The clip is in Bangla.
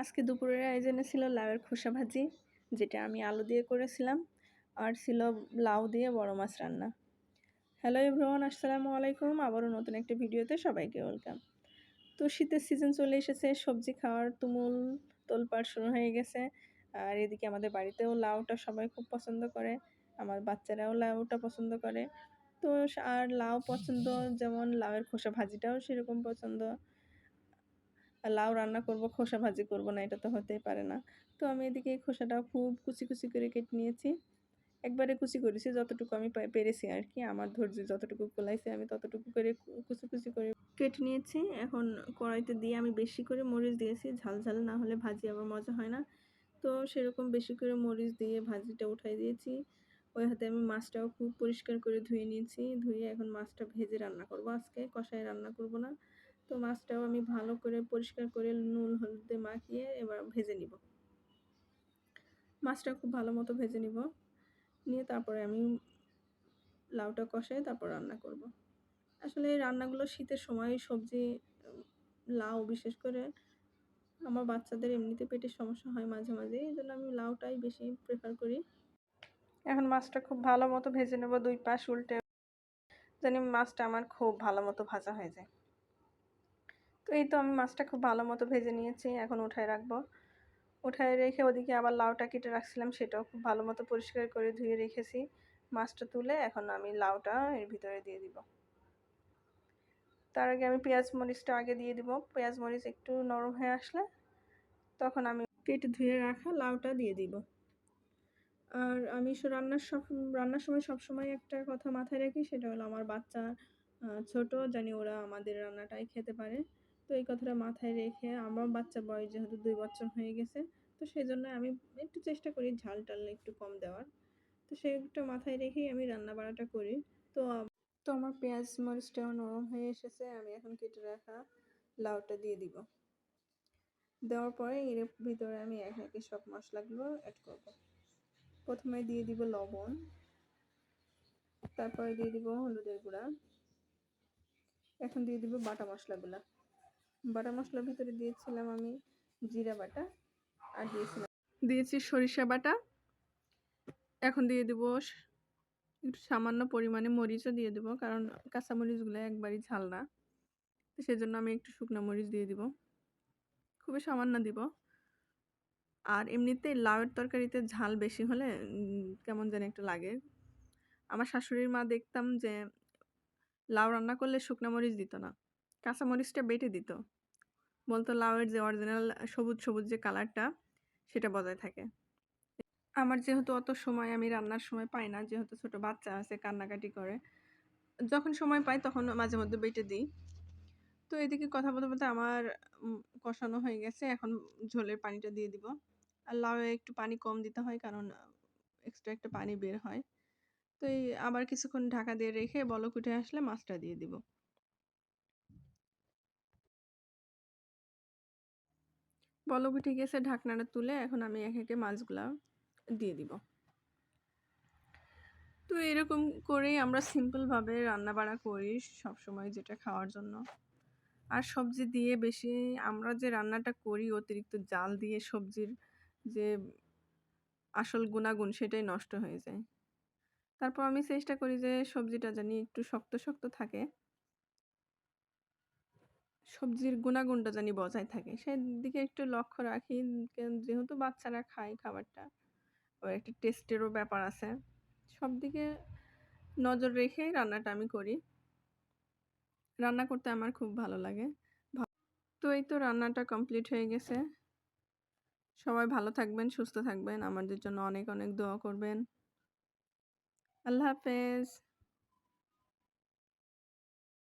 আজকে দুপুরের আয়োজনে ছিল লাউয়ের খোসা ভাজি, যেটা আমি আলু দিয়ে করেছিলাম, আর ছিল লাউ দিয়ে বড় মাছ রান্না। হ্যালো এভরিওয়ান আসসালামু আলাইকুম, আবারও নতুন একটা ভিডিওতে সবাইকে ওয়েলকাম তো শীতের সিজন চলে এসেছে, সবজি খাওয়ার তুমুল তোলপাড় শুরু হয়ে গেছে, আর এদিকে আমাদের বাড়িতেও লাউটা সবাই খুব পছন্দ করে, আমার বাচ্চারাও লাউটা পছন্দ করে। তো আর লাউ পছন্দ, যেমন লাউয়ের খোসা ভাজিটাও সেরকম পছন্দ লাউ রান্না করব, খোসা ভাজি করব না, এটা তো হতেই পারে না। তো আমি এদিকে খোসাটা খুব কুচি কুচি করে কেটে নিয়েছি। একবারে কুচি করেছি, যতটুকু আমি পেরেছি আর কি, আমার ধৈর্য যতটুকু কোলাইছে আমি ততটুকু করে কুচি কুচি করে কেটে নিয়েছি। এখন কড়াইতে দিয়ে আমি বেশি করে মরিচ দিয়েছি, ঝাল ঝাল না হলে ভাজি আবার মজা হয় না। তো সেরকম বেশি করে মরিচ দিয়ে ভাজিটা উঠাই দিয়েছি। ওই হাতে আমি মাছটাও খুব পরিষ্কার করে ধুয়ে নিয়েছি, ধুয়ে এখন মাছটা ভেজে রান্না করব। আজকে কষায় রান্না করব না। তো মাছটাও আমি ভালো করে পরিষ্কার করে নুন, হলুদে মাখিয়ে এবার ভেজে নিব। মাছটা খুব ভালো মতো ভেজে নিব। নিয়ে তারপরে আমি লাউটা কষাই তারপর রান্না করব। আসলে এই রান্নাগুলো শীতের সময় সবজি, লাউ বিশেষ করে, আমার বাচ্চাদের এমনিতে পেটের সমস্যা হয় মাঝে মাঝে, এই জন্য আমি লাউটাই বেশি প্রেফার করি। এখন মাছটা খুব ভালো মতো ভেজে নেব, দুই পাশ উল্টে জানি মাছটা আমার খুব ভালো মতো ভাজা হয়ে যায়। তো এই তো আমি মাছটা খুব ভালো মতো ভেজে নিয়েছি, এখন উঠায় রাখব। উঠায় রেখে ওদিকে আবার লাউটা কেটে রাখছিলাম, সেটাও খুব ভালো মতো পরিষ্কার করে ধুয়ে রেখেছি। মাছটা তুলে এখন আমি লাউটা এর ভিতরে দিয়ে দিব। তার আগে আমি পেঁয়াজ মরিচটা আগে দিয়ে দিব। পেঁয়াজ মরিচ একটু নরম হয়ে আসলে তখন আমি কেটে ধুয়ে রাখা লাউটা দিয়ে দিব। আর আমি রান্নার সব, রান্নার সময় সবসময় একটা কথা মাথায় রাখি, সেটা হলো আমার বাচ্চা ছোট, জানি ওরা আমাদের রান্নাটাই খেতে পারে। তো এই কথাটা মাথায় রেখে আমার বাচ্চা বয়স যেহেতু দুই বছর হয়ে গেছে, তো সেই জন্য আমি একটু চেষ্টা করি ঝাল টাল একটু কম দেওয়ার। তো সেটা মাথায় রেখেই আমি রান্না বাড়াটা করি। তো তো আমার পেঁয়াজ মরিচটাও নরম হয়ে এসেছে, আমি এখন কেটে রাখা লাউটা দিয়ে দিব। দেওয়ার পরে এর ভিতরে আমি এক একে সব মশলাগুলো অ্যাড করব। প্রথমে দিয়ে দিব লবণ, তারপরে দিয়ে দিব হলুদের গুঁড়া, এখন দিয়ে দিব বাটা মশলাগুলো। বাটা মশলার ভিতরে দিয়েছিলাম আমি জিরা বাটা আর দিয়েছিলাম দিয়েছি সরিষা বাটা। এখন দিয়ে দেবো একটু সামান্য পরিমাণে মরিচও দিয়ে দেবো, কারণ কাঁচা মরিচগুলো একবারই ঝাল না। তো সেজন্য আমি একটু শুকনো মরিচ দিয়ে দিব। খুবই সামান্য দিব। আর এমনিতে লাউয়ের তরকারিতে ঝাল বেশি হলে কেমন যেন একটু লাগে। আমার শাশুড়ির মা দেখতাম যে, লাউ রান্না করলে শুকনো মরিচ দিত না। কাঁচা মরিচটা বেটে দিত। বলতো লাউয়ের যে অরিজিনাল সবুজ সবুজ যে কালারটা সেটা বজায় থাকে। আমার যেহেতু অত সময় আমি রান্নার সময় পাই না, যেহেতু ছোট বাচ্চা আছে, কান্নাকাটি করে, যখন সময় পাই তখন মাঝে মধ্যে বেটে দিই। তো এদিকে কথা বলতে বলতে আমার কষানো হয়ে গেছে, এখন ঝোলের পানিটা দিয়ে দিব। আর লাউয়ে একটু পানি কম দিতে হয়, কারণ এক্সট্রা একটা পানি বের হয়। তো এই আবার কিছুক্ষণ ঢাকা দিয়ে রেখে বলক উঠে আসলে মাছটা দিয়ে দিব। বলক উঠে গেছে ঢাকনাটা তুলে এখন আমি এক একে মাছগুলা দিয়ে দিব। তো এরকম করেই আমরা সিম্পলভাবে রান্না বাড়া করি সবসময় যেটা খাওয়ার জন্য। আর সবজি দিয়ে বেশি আমরা যে রান্নাটা করি অতিরিক্ত জাল দিয়ে সবজির যে আসল গুণাগুণ সেটাই নষ্ট হয়ে যায়। তারপর আমি চেষ্টা করি যে সবজিটা জানি একটু শক্ত শক্ত থাকে। সবজির গুণাগুণটা জানি বজায় থাকে। সেদিকে একটু লক্ষ্য রাখি যেহেতু বাচ্চারা খায় খাবারটা ওর একটা টেস্টেরও ব্যাপার আছে। সব দিকে নজর রেখে রান্নাটা আমি করি। রান্না করতে আমার খুব ভালো লাগে। তো এই তো রান্নাটা কমপ্লিট হয়ে গেছে। সবাই ভালো থাকবেন, সুস্থ থাকবেন। আমাদের জন্য অনেক অনেক দোয়া করবেন। আল্লাহ হাফেজ।